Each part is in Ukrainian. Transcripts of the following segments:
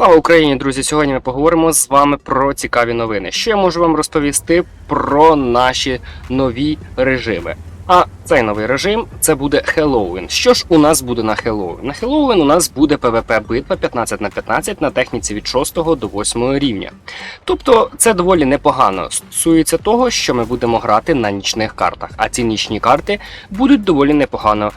Слава Україні, друзі! Сьогодні ми поговоримо з вами про цікаві новини. Що я можу вам розповісти про наші нові режими? А цей новий режим це буде Хеллоуін. Що ж у нас буде на Хеллоуін? На Хеллоуін у нас буде PvP битва 15 на 15 на техніці від 6 до 8 рівня. Тобто це доволі непогано стосується того, що ми будемо грати на нічних картах. А ці нічні карти будуть доволі непогано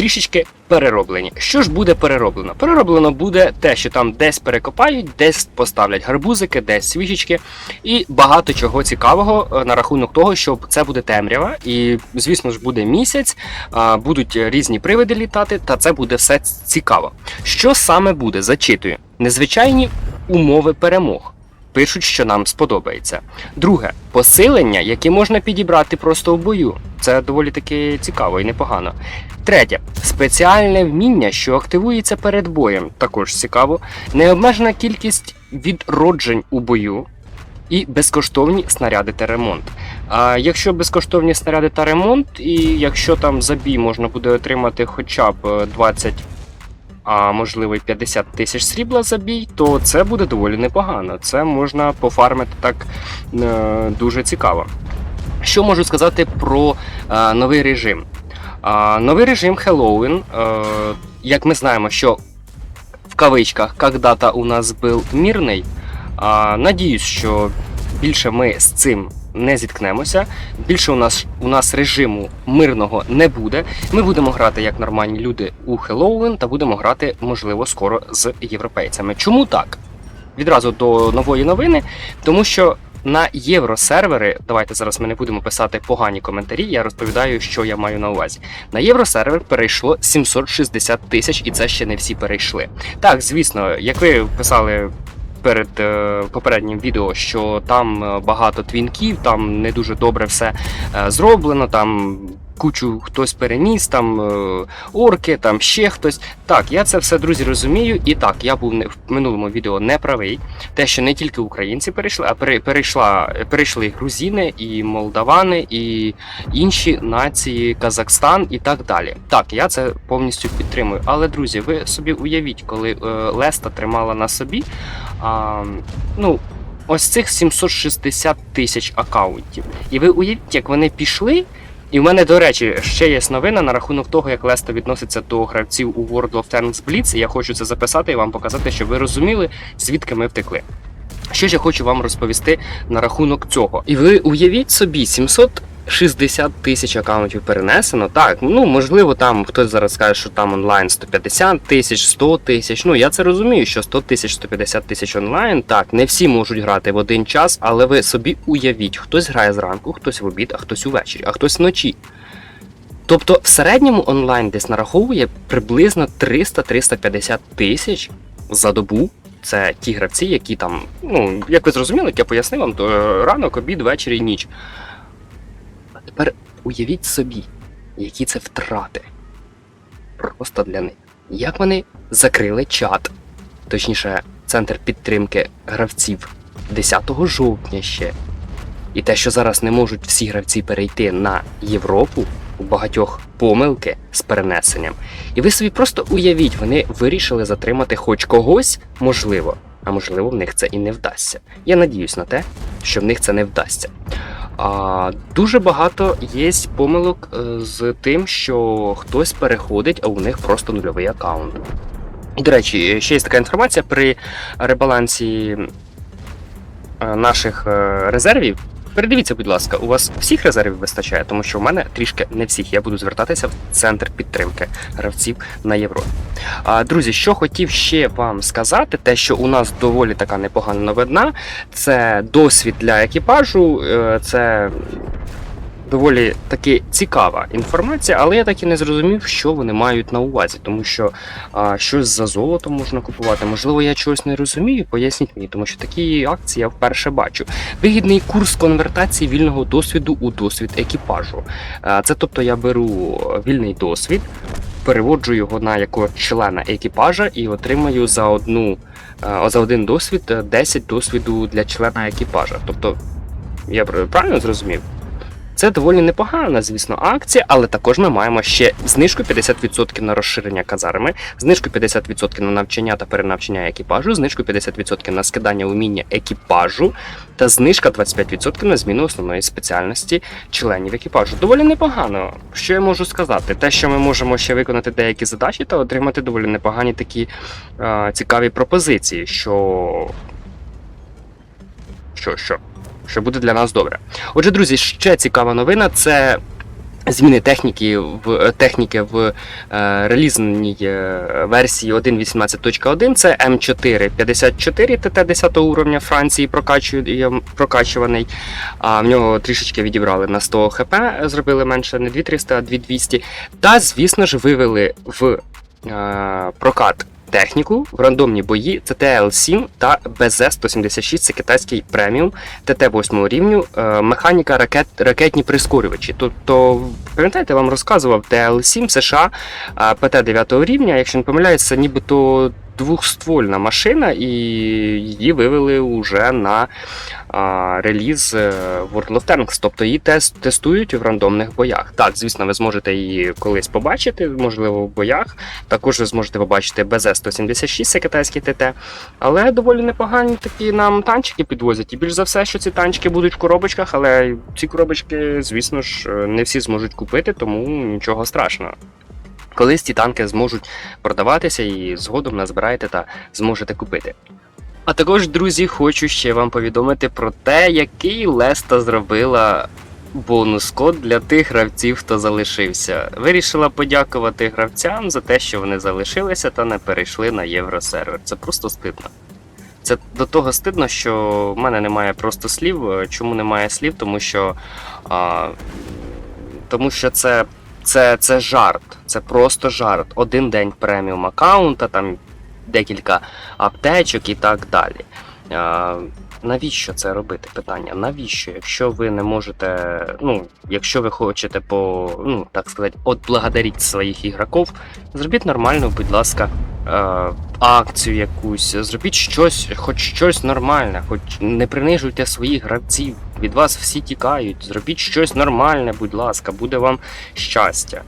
трішечки перероблені. Що ж буде перероблено? Перероблено буде те, що там десь перекопають, десь поставлять гарбузики, десь свічечки, і багато чого цікавого е, на рахунок того, що це буде темрява, і звісно ж буде місяць, будуть різні привиди літати, та це буде все цікаво. Що саме буде? Зачитую: незвичайні умови перемог. Пишуть, що нам сподобається. Друге посилення, яке можна підібрати просто в бою. Це доволі таки цікаво і непогано. Третє спеціальне вміння, що активується перед боєм. Також цікаво. Необмежена кількість відроджень у бою. І безкоштовні снаряди та ремонт. А якщо безкоштовні снаряди та ремонт, і якщо там за бій можна буде отримати хоча б е, 20, а можливо 50 тисяч срібла за бій, то це буде доволі непогано. Це можна пофармити так е, дуже цікаво. Що можу сказати про е, новий режим? А, новий режим е, як ми знаємо, що в кавичках когда-то у нас був мирний. А, надіюсь, що більше ми з цим не зіткнемося. Більше у нас у нас режиму мирного не буде. Ми будемо грати як нормальні люди у Halloween та будемо грати, можливо, скоро з європейцями. Чому так? Відразу до нової новини, тому що на євросервери, давайте зараз ми не будемо писати погані коментарі. Я розповідаю, що я маю на увазі. На євросервер перейшло 760 тисяч, і це ще не всі перейшли. Так, звісно, як ви писали. Перед е, попереднім відео, що там е, багато твінків, там не дуже добре все е, зроблено, там кучу хтось переніс, там е, орки, там ще хтось. Так, я це все, друзі, розумію. І так, я був в минулому відео не правий. Те, що не тільки українці перейшли, а пере, перейшла, перейшли грузини, і молдавани, і інші нації, Казахстан і так далі. Так, я це повністю підтримую. Але, друзі, ви собі уявіть, коли е, Леста тримала на собі. А, ну, Ось цих 760 тисяч акаунтів. І ви уявіть, як вони пішли. І в мене, до речі, ще є новина на рахунок того, як Леста відноситься до гравців у World of Tanks Blitz. Я хочу це записати і вам показати, щоб ви розуміли, звідки ми втекли. Що ж я хочу вам розповісти на рахунок цього. І ви уявіть собі, 760 тисяч акаунтів перенесено. Так, ну можливо, там хтось зараз скаже, що там онлайн 150 тисяч, 100 тисяч. Ну я це розумію, що 100 тисяч, 150 тисяч онлайн. Так, не всі можуть грати в один час, але ви собі уявіть, хтось грає зранку, хтось в обід, а хтось увечері, а хтось вночі. Тобто в середньому онлайн десь нараховує приблизно 300-350 тисяч за добу. Це ті гравці, які там, ну, як ви зрозуміли, як я пояснив вам, то е, ранок, обід, вечір і ніч. А тепер уявіть собі, які це втрати. Просто для них. Як вони закрили чат, точніше, центр підтримки гравців 10 жовтня ще. І те, що зараз не можуть всі гравці перейти на Європу, у багатьох помилки з перенесенням. І ви собі просто уявіть, вони вирішили затримати хоч когось, можливо, а можливо, в них це і не вдасться. Я надіюсь на те, що в них це не вдасться. А, дуже багато є помилок е, з тим, що хтось переходить, а у них просто нульовий аккаунт. До речі, ще є така інформація при ребалансі е, наших е, резервів. Передивіться, будь ласка, у вас всіх резервів вистачає, тому що в мене трішки не всіх. Я буду звертатися в центр підтримки гравців на Європі. А, друзі, що хотів ще вам сказати, те, що у нас доволі така непогана новина, це досвід для екіпажу, е, це доволі таки цікава інформація, але я так і не зрозумів, що вони мають на увазі, тому що а, щось за золото можна купувати. Можливо, я чогось не розумію, поясніть мені, тому що такі акції я вперше бачу. Вигідний курс конвертації вільного досвіду у досвід екіпажу. А, Це тобто я беру вільний досвід, переводжу його на якогось члена екіпажа і отримаю за одну за один досвід е, 10 досвіду для члена екіпажа. Тобто, я правильно зрозумів? Це доволі непогана, звісно, акція, але також ми маємо ще знижку 50% на розширення казарми, знижку 50% на навчання та перенавчання екіпажу, знижку 50% на скидання уміння екіпажу та знижка 25% на зміну основної спеціальності членів екіпажу. Доволі непогано. Що я можу сказати? Те, що ми можемо ще виконати деякі задачі та отримати доволі непогані такі е, цікаві пропозиції, що. Що, що? Що буде для нас добре. Отже, друзі, ще цікава новина це. Зміни техніки в техніки в е, релізній е, версії 1.18.1 це М454 ТТ 10 уровня Франції прокачуваний. А в нього трішечки відібрали на 100 хп, зробили менше не 2300, а 2200. Та, звісно ж, вивели в е, прокат техніку рандомні бої ТТЛ-7 та БЗ-176, це китайський преміум ТТ 8 рівню, е, механіка ракет, ракетні прискорювачі. Тобто, пам'ятаєте, вам розказував ТЛ-7 США е, ПТ 9 рівня, якщо не помиляюсь, це нібито двохствольна машина, і її вивели уже на а, реліз е, World of Tanks, тобто її тест, тестують в рандомних боях. Так, звісно, ви зможете її колись побачити, можливо, в боях. Також ви зможете побачити БЗ-176, це китайський ТТ, але доволі непогані такі нам танчики підвозять. І більш за все, що ці танчики будуть в коробочках, але ці коробочки, звісно ж, не всі зможуть купити, тому нічого страшного. Колись ці танки зможуть продаватися і згодом назбираєте та зможете купити. А також, друзі, хочу ще вам повідомити про те, який Леста зробила бонус код для тих гравців, хто залишився. Вирішила подякувати гравцям за те, що вони залишилися та не перейшли на євросервер. Це просто стидно. Це до того стидно, що в мене немає просто слів. Чому немає слів? Тому що, а, тому що це це, це жарт, це просто жарт. Один день преміум аккаунта, там декілька аптечок і так далі. Навіщо це робити? Питання? Навіщо? Якщо ви не можете, ну, якщо ви хочете по, ну, так сказати, отблагодарити своїх ігроків, зробіть нормально, будь ласка, е, акцію якусь, зробіть щось, хоч щось нормальне, хоч не принижуйте своїх гравців. Від вас всі тікають. Зробіть щось нормальне, будь ласка, буде вам щастя.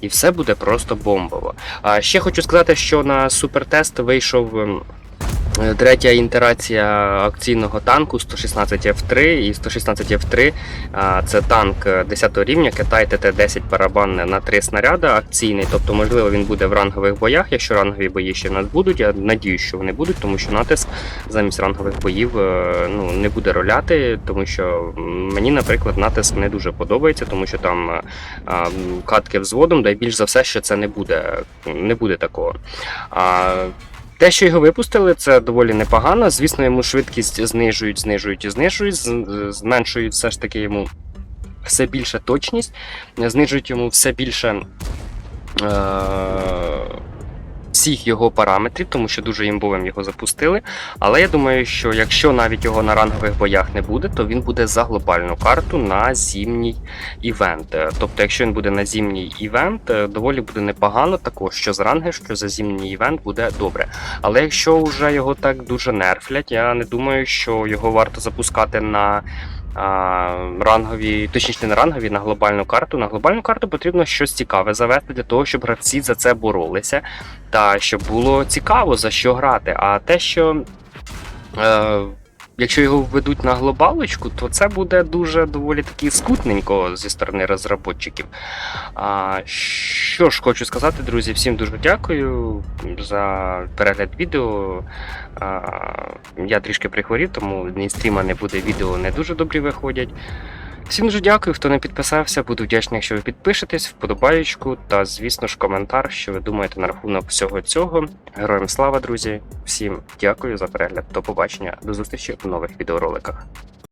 І все буде просто бомбово. А ще хочу сказати, що на супертест вийшов ем, третя інтерація акційного танку 116 F3 і 116 F3 це танк е, 10 рівня Китай ТТ-10 барабан на 3 снаряди акційний. Тобто, можливо, він буде в рангових боях, якщо рангові бої ще нас будуть. Я надію, що вони будуть, тому що натиск замість рангових боїв е, ну, не буде роляти, тому що мені, наприклад, натиск не дуже подобається, тому що там е, катки взводом, да й більш за все, що це не буде, не буде такого. Те, що його випустили, це доволі непогано. Звісно, йому швидкість знижують, знижують і знижують, зменшують все ж таки йому все більше точність, знижують йому все більше. Е- всіх його параметрів, тому що дуже імбовим його запустили. Але я думаю, що якщо навіть його на рангових боях не буде, то він буде за глобальну карту на зимній івент. Тобто, якщо він буде на зимній івент, е, доволі буде непогано, також що за ранги, що за зимній івент буде добре. Але якщо вже його так дуже нерфлять, я не думаю, що його варто запускати на. Рангові, точніше не рангові, на глобальну карту. На глобальну карту потрібно щось цікаве завести для того, щоб гравці за це боролися, та щоб було цікаво за що грати. А те, що е, якщо його введуть на глобалочку, то це буде дуже доволі таки скутненько зі сторони розробників. А, що ж хочу сказати, друзі, всім дуже дякую за перегляд відео. А, я трішки прихворів, тому ні стріма не буде, відео не дуже добрі виходять. Всім дуже дякую, хто не підписався. Буду вдячний, якщо ви підпишетесь, вподобаєчку та, звісно ж, коментар, що ви думаєте на рахунок всього цього. Героям слава, друзі! Всім дякую за перегляд. До побачення, до зустрічі в нових відеороликах.